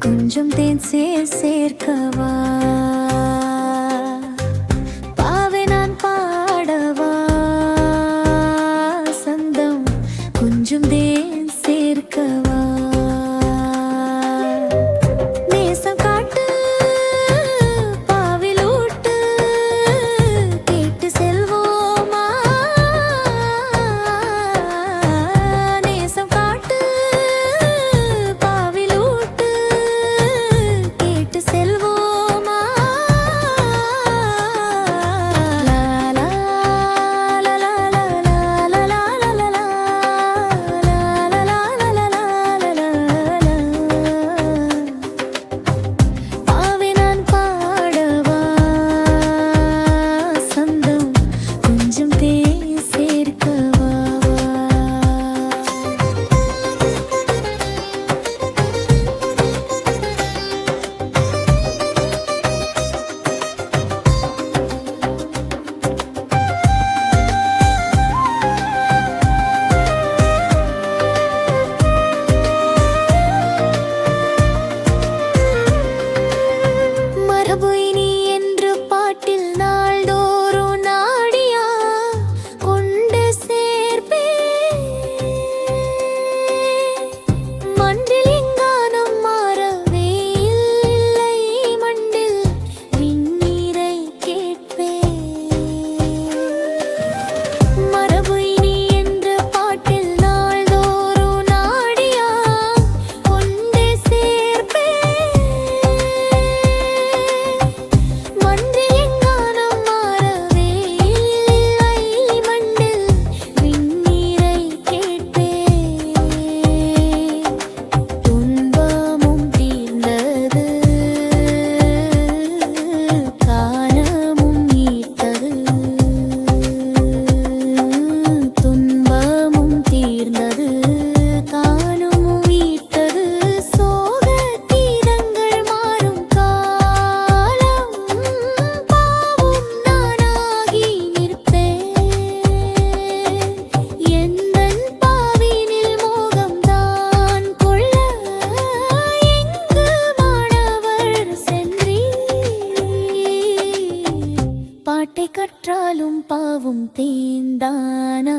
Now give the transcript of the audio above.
கொஞ்சம் தேன் சேர் சேர்க்கவா? தேன்தானா